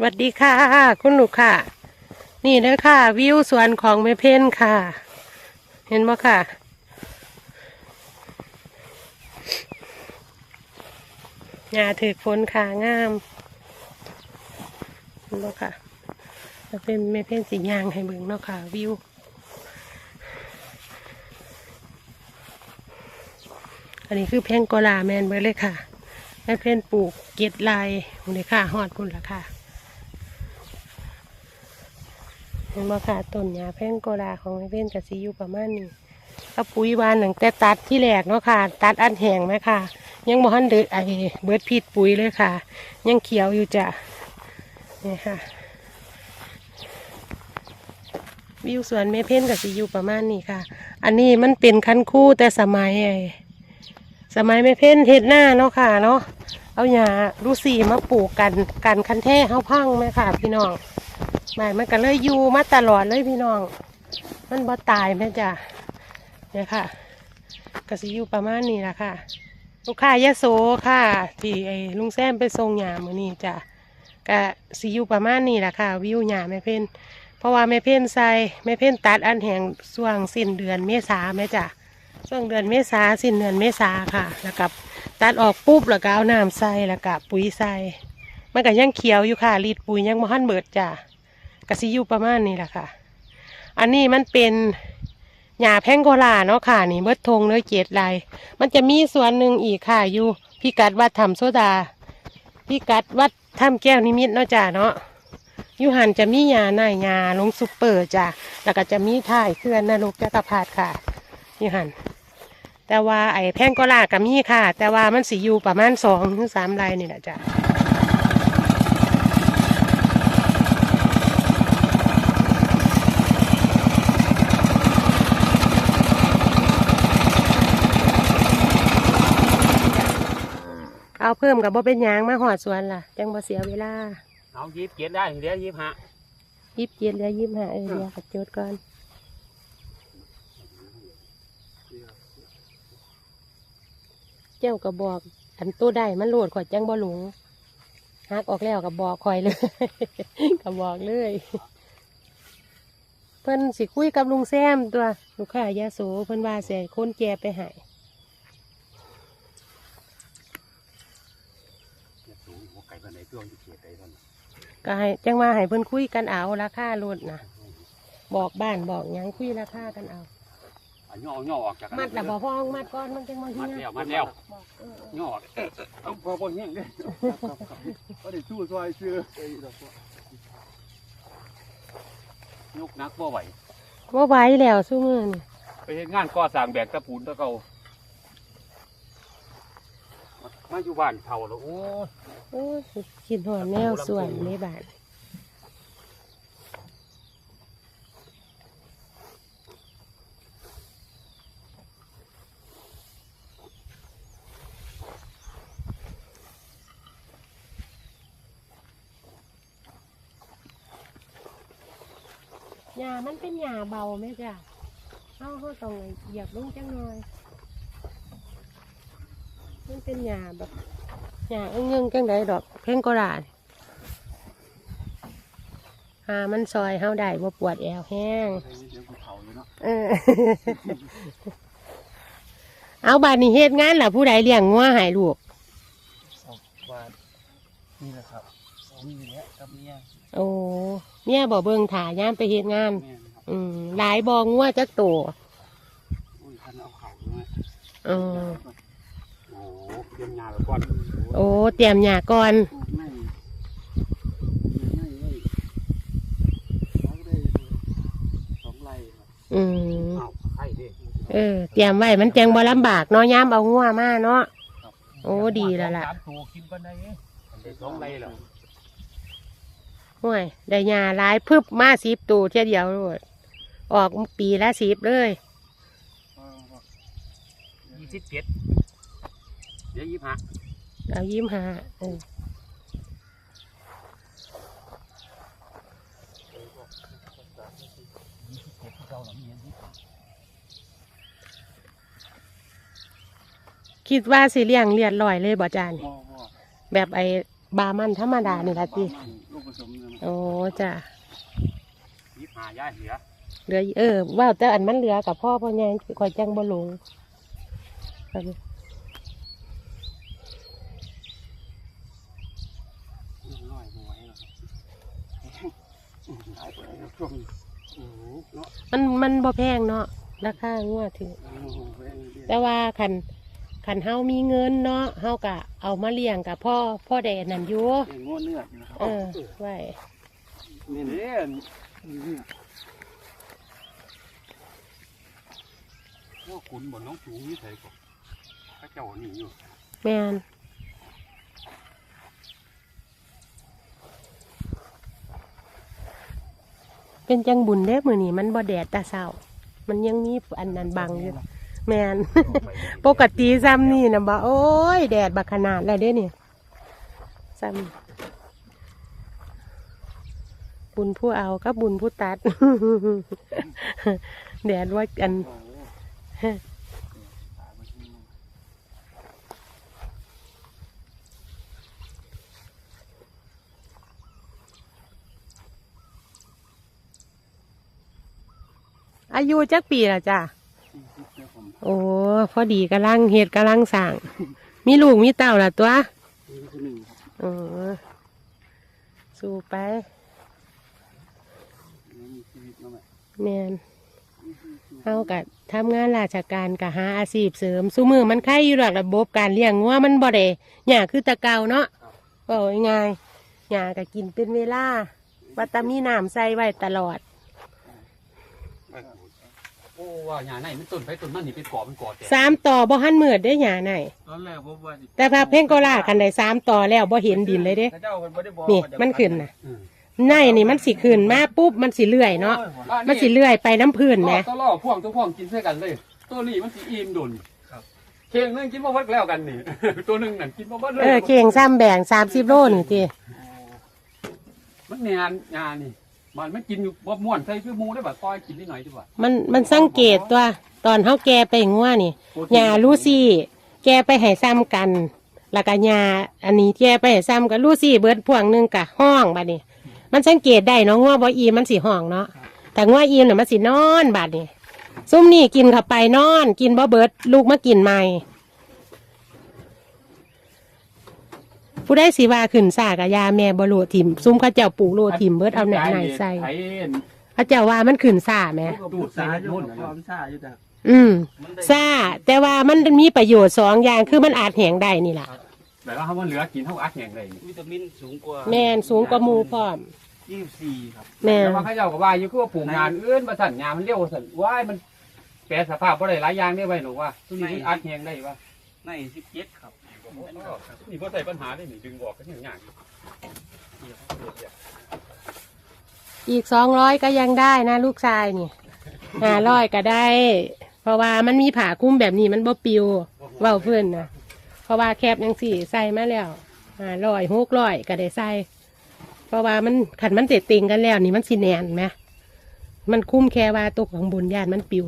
สวัสดีค่ะ คุณลูกค่ะ นี่เด้อค่ะ วิวสวนของแม่เพ่นค่ะ เห็นบ่ค่ะ หญ้าถือฝนค่ะงามเห็นบ่ค่ะจะเป็นแม่เพ่นสียางให้เบิ่งเนาะค่ะ วิวอันนี้คือเพงกลาแมนเบอร์เลยค่ะแม่เพ่นปลูกเกล็ดลายมูลค่าฮอดพุ่นละค่ะ เห็นบ่ค่ะต้นหญ้าแพงโกลาของเพ่นกับซีอยู่ประมาณนี้ก็ปุ๋ยวานหนังแต่ตัดที่แรกเนาะค่ะ ตัดอันแห้งไหมค่ะ ยังบ่ทันเดือดไอเบิดผิดปุ๋ยเลยค่ะ ยังเขียวอยู่จ้ะนี่ค่ะ วิวสวนแม่เพ่นกับซีอยู่ประมาณนี้ค่ะ อันนี้มันเป็นคันคู่แต่สมัยไอสมัยแม่เพ่นเฮ็ดหน้าเนาะค่ะเนาะเอาหญ้าลูซีมาปลูกกันกันคันแท้เฮาพังไหมค่ะ พี่น้อง ไม่มันก็เลยอยู่มาตลอดเลยพี่น้อง มันบ่ตายแม่จ้ะเนี่ยค่ะก็สิอยู่ประมาณนี้แหละค่ะ ลูกค้ายะโสค่ะ ที่ไอ้ลุงแซมไปส่งหยามือนี้จ้ะก็สิอยู่ประมาณนี้แหละค่ะ วิวหยาแม่เพ่นเพราะว่าแม่เพ่นใส่แม่เพ่นตัดอันแห่งช่วงสิ้นเดือนเมษาแม่จ้ะช่วงเดือนเมษาสิ้นเดือนเมษาค่ะ แล้วกับตัดออกปุ๊บแล้วก็เอาน้ำใส่แล้วก็ปุ๋ยใส่มันก็ยังเขียวอยู่ค่ะรีดปุ๋ยยังบ่ทันเบิดจ้ะ กสิอยู่ประมาณนี้แหละค่ะ อันนี้มันเป็นหญ้าแพงโกลาเนาะค่ะ นี่เบิดทงเนื้อเกตลายมันจะมีส่วนหนึ่งอีกค่ะอยู่พิกัดวัดถ้ำโซดาพิกัดวัดถ้ำแก้วนิมิตเนาะจ้าเนาะยูหันจะมีหญ้าหน้าหญ้าลงซุปเปอร์จ้าแล้วก็จะมีท่ายเคลื่อนนรกจักรพรรดิค่ะยูหันแต่ว่าไอ้แพงโกลาก็มีค่ะ แต่ว่ามันสิอยู่ประมาณสองถึงสามไร่นี่แหละจ้า เอาเพิ่มกับบ่เป็นหยางมาหอดสวนล่ะ จังบ่เสียเวลาเอายิบเกียรได้เดี๋ยวยิบฮะยิบเย็นแล้วยิบหาเออเดี๋ยวกับโจทย์ก่อนเจ้าก็บอก อันตัวได้มันโหลดข่อยจังบ่หลงหักออกแล้วก็บอกข่อยเลยก็บอกเลย เพิ่นสิคุยกับลุงแซมตัว ลูกค้ายาโสเพิ่นว่าเสียคนแก่ไปใหาย สูงหัวไก่พันใน ช่วงที่เกียรได้พันก็ให้จังว่าให้เพิ่นคุยกันเอาราคารถนะบอกบ้านบอกหยังคุยราคากันเอา อันย่อย่อออกจากมัดนะบอกพ่องมัดก่อนมันจังมามัดเฮียแล้วมัดแล้วบอกเออเออย่อออกเอาพอพอเงี้ยเลยก็ได้สู้ซอยเชื่อยกนักบ่ไหว ว่าไหวแล้วสู้มือนี่ไปเห็นงานก่อสร้างแบกตะปูนตะเก่า มาอยู่บ้านเท่าแล้วโอ้โอ้คิดหัวแนวส่วนในบ้านหญ้ามันเป็นหญ้าเบาไหมจ้ะเอาเขาต้องเหยียบลงจังหน่อย มันเป็นหญ้าแบบหญ้าเอื้องๆจังไดดอก เพ่งก็ได้หามันซอยเฮาได้บ่ปวดแอวแห้งเดี๋ยวกูเผาอยู่เนาะเออเอาบาดนี้เฮ็ดงานล่ะผู้ใดเลี้ยงงัวให้ลูกว่านี่แหละครับนี่แหละกับเมียโอ้เนี่ยบ่เบิ่งถ่ายามไปเฮ็ดงานแม่นะครับอืมหลายบ่งัวจักตัวอุ้ยท่านเอาเข่าด้วยเออโอ้เตรียมงานแล้วก่อนโอ้เตรียมหญ้าก่อนไม่ไม่ไม่เขาได้สองไร่ครับอืมอ้าวไข่ดิเออเตรียมไว้มันจังบ่ลำบากเนาะยามเอางัวมาเนาะครับโอ้ดีแล้วล่ะสามตัวกินกันได้ได้สองไร่แล้วห่วยได้หญ้าหลายพึบมาสิบตัวเทียเดียวโลดออกปีละสิบเลยยี่สิบเจ็ดเดี๋ยวยี่สิบห้าเอายิ้มหาเออยี่สิบเจ็ดที่เราหลังเรียนที่คิดว่าสิเลี้ยงเลียดลอยเลยบ่จานพ่อพ่อแบบไอ้บามันธรรมดานี่ละติลูกผสมเนี่ยนะโอ้จ้ะยิบหาย่าเหือเหลือเออว่าวแต่อันมันเหลือกับพ่อพ่อใหญ่ข่อยจังบ่ลงครับ น้อยบ่ไหวหรอกครับหายไปแล้ว ช่วงนี้โอ้โหเนาะมันมันบ่แพงเนาะราคางวดถึงโอ้โหแพงเดียวแต่ว่าคันคันเฮามีเงินเนาะเฮากะเอามาเลี้ยงกับพ่อพ่อแดดนั่นอยู่เองงวดเนื้ออยู่นะครับเออไว้นี่เนี่ยนี่พวกขุนบนน้องจูงนี่ใส่ก่อนพระเจ้าหนีอยู่แม่น เป็นจังบุญเด้มื้อนี้มันบ่แดดแตาเช้ามันยังมีอันนั้นบังอยู่แม่นปกติซ้ำนี่นะบ่โอ้ย แดดบักขนาดแล้วเด้นี่ซ้ำบุญผู้เอากับบุญผู้ตัด แดดว่าอัน อ้โหอายุจักปีละจ้ะสี่สิบเดียวผมโอ้พอดีกำลังเฮ็ดกำลังสั่งมีลูกมีเต้าละตัวนี่คือหนึ่งครับเออสู้ไปนี่มีชีวิตแล้วไหมแมนเฮากับทำงานราชการกับหาอาชีพเสริมซุมือมันไข่อยู่หลักระบบการเลี้ยงงัวมันบ่ได้หญ้าคือแตะเก่าเนาะบอกง่ายๆหญ้าก็กินเป็นเวลาวัตามีน้ำใส่ไว้ตลอด โอ้ว่าหยาไหนมันต้นไปต้นมันนี่เป็นกอเป็นกอแต่สามต่อบ่หันมืดได้หญ้าไหนตอนแรกผมว่าสิแต่พาเพ่งก็ล่ากันได้สามต่อแล้วบ่เห็นดินเลยเด้พระเจ้ามันบ่ได้บอกนี่ว่าจะมันขึ้นน่ะอืมในนี่มันสิขึ้นมาปุ๊บมันสิเลื่อยเนาะโอ้ยมันสิเลื่อยไปน้ำพื้นล่นะอตัวล่อพ่วงตัวพ่วงกินใส่กันเลย ตัวนี้มันสิอิ่มดุนเคียงนึงกินบ่วัดแล้วกันนี่ ตัวหนึงนั่นกินบ่วัดเลยเออเข่งซ้ำแบ่งสามสิบโลนี่ทีมันแนนงานนี่ มันมันกินอยู่บ่ม่วนใส่คือหมูได้บ่ซอยกินนิดหน่อยดีกว่ามันมันสังเกตตัวตอนเฮาแกไปงัวนี่ยาลูซี่แกไปให้ซ้ำกัน แล้วก็ยาอันนี้แกไปให้ซ้ำกับลูซี่เบิดพวงหนึงกะห้องบัดนี้มันสังเกตได้เนาะงัวบ่อีมันสิห้องเนาะแต่งัวอีน่ะมันสินอนบัดนี้ซุ่มนี่กินเข้าไปนอน กินบ่เบิดลูกมากินใหม่ ผู้ได้สิว่าขึ้นซากะยาแม่บ่โลถิ่มซุ่มเขาเจ้าปลูกโลถิ่มเบิดเอาแหน่ไหนใส่ไอ้เขาเจ้าว่ามันขึ้นซาแหมผมก็พูดสาอยู่กับความสาอยู่แต่อืมมันได้ซาแต่ว่ามันมีประโยชน์สองอย่างคือมันอาจแหงได้นี่แหละแบบว่าเฮามันเหลือกินเฮาอัดแห้งได้นี่วิตามินสูงกว่าแมนสูงกว่าหมูพร้อมยี่สิบสี่ครับแมนแต่ว่าเขาเจ้าก็ว่าอยู่คือว่าปลูกงานอื่นบ่สั่นงานมันเร็วสั่นว้ายมันแปรสภาพบ่ได้หลายอย่างได้ไว้หนูว่าตัวนี้มันอัดแห้งได้ว่าในสิบเจ็ดครับ นี่บ่ใส่ปัญหาได้นี่ดึงออกก็ยังยากอยู่อีกสองร้อยก็ยังได้นะ ลูกชายนี่ห้าร้อยก็ได้ เพราะว่ามันมีผ่าคุ้มแบบนี้มันบ่ปิวเว้าเพื่อนนะเพราะว่าแคบยังสี่ใส่มาแล้วห้าร้อยหกร้อยก็ได้ใส่เพราะว่ามันขันมันเตะติงกันแล้ว นี่มันสิแนนไหมมันคุ้มแค่ว่าตกของบนยานมันปิว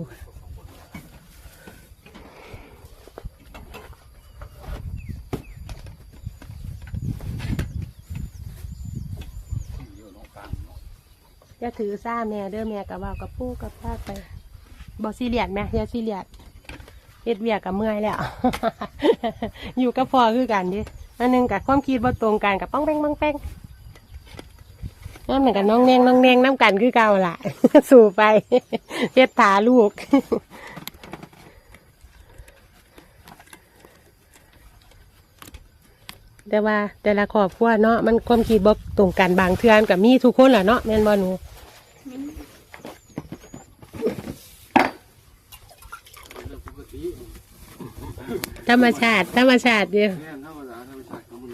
อย่าถือซ่าแม่เด้อแม่กับว่ากับปู่กับพาไปบอซีเรียดแม่อย่าซีเรียดเฮ็ดเวียกกับเมื่อยแล้ว อยู่กับพ่อคือกันดิอันหนึงกับความคิดบ่ตรงกันกับป้องแป้งป้องแป้งน้ำหนึ่งกับน้องแนงน้องแนงน้ำกันคือเก่าล่ะ สู่ไปเฮ็ดถาลูก แต่ว่าแต่ละครอบครัวเนาะมันความคิดบ่ตรงกันบางเทื่อนกับมีทุกคนแหละเนาะแม่นบ่หนูธรรมชาติธรรมชาติเดียวเนี่ยธรรมดาธรรมชาติของมัน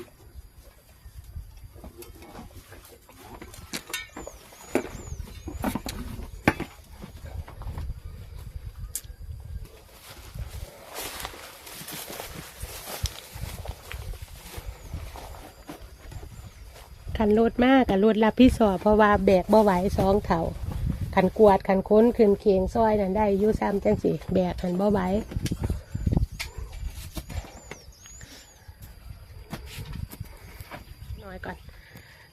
ขันรถมากกับรถรับพี่สอบเพราะว่าแบกบ่ไหวสองเถ่าขันกวาดขันค้นขึ้นเคียงซอยนั่นได้อยู่ซ้ำจังสิแบกขันบ่ไหว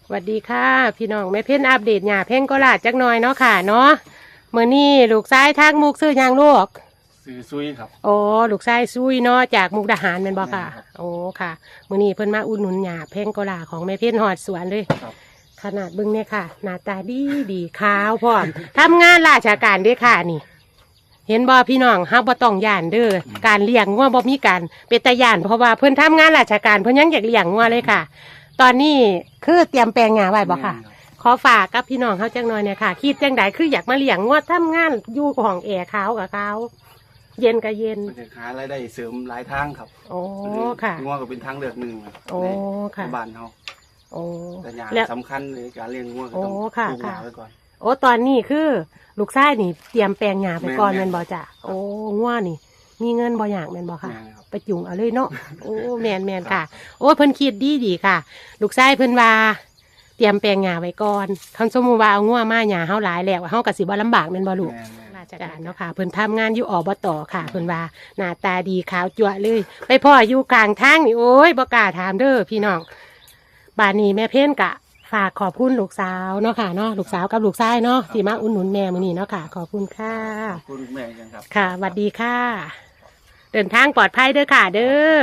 สวัสดีค่ะ พี่น้องแม่เพ่นอัปเดตหยาเพ่งก็ลาดจักหน่อยเนาะค่ะเนาะเมื่อนี้ลูกชายทางมุกซื้อยางลูก ซื้อซุยครับ โอ้ลูกชายซุยเนาะจากมุกดาหารแม่นบ่ค่ะ แม่นครับ โอ้ค่ะมื่อนี้เพิ่นมาอุดหนุนหยาเพ่งก็ลาของแม่เพ่นหอดสวนเลย ครับ ขนาดเบึงเนี่ยค่ะ หน้าตาดีดีขาวพร้อม ทำงานราชการเด้วยค่ะนี่ เห็นบ่พี่น้องห้าบ่ต้องย่านเด้อการเลี้ยงงัวบ่มีการเป็นตาย่านเพราะว่าเพิ่นทำงานราชการเพิ่นยังอยากเลี้ยงงัวเลยค่ะ ตอนนี้คือเตรียมแปลงหญ้าไว้บ่ค่ะ แม่นรับขอฝากกับพี่น้องเขาจังหน่อยเนี่ยค่ะคิดจังใดคืออยากมาเลี้ยงงัวทำงานอยู่ของแอร์ขาวกับขาว เย็นกับเย็นมันจะหารายได้เสริมหลายทางครับโอ้ค่ะงัวก็เป็นทางเลือกหนึ่งครับโอ้ในค่ะบ้านเฮาโอ้แต่อย่างแล้วสำคัญเลยการเลี้ยงงัวก็ต้องโอ้ค่ะปลูกหญ้าค่ะไว้ก่อนโอ้ตอนนี้คือลูกชายนี่ เตรียมแปลงหญ้าไปก่อนแม่แม่นนบ่จ้ะโอ้งัวนี่ มีเงินบ่อยากแม่นบ่ค่ะแม่นครับไปจุงเอาเลยเนาะโอ้แมนแมนค่ะ โอ้เพิ่นคิดดีดีค่ะ ลูกชายเพิ่นว่าเตรียมแปลงหญ้าไว้ก่อนคันสมมุติว่าเอางัวมาหญ้าเฮาหลายแล้วเฮาก็สิบ่ลำบากแม่นบ่ลูก แม่นแม่นราชการเนาะค่ะเพิ่นทำงานอยู่อบตค่ะเพิ่นว่าหน้าตาดีขาวจั่วะเลย ไปพ่ออยู่กลางทางนี่โอ้ยบ่กล้าถามเด้อพี่น้องบ้านนี้แม่เพ่นกะฝากขอบคุณลูกสาวเนาะค่ะเนาะลูกสาวกับลูกชายเนาะที่มาอุดหนุนแม่มื้อนี้เนาะค่ะ ขอบคุณค่ะ ขอบคุณแม่กันครับ ค่ะสวัสดีค่ะ เดินทางปลอดภัยเด้อค่ะ เด้อ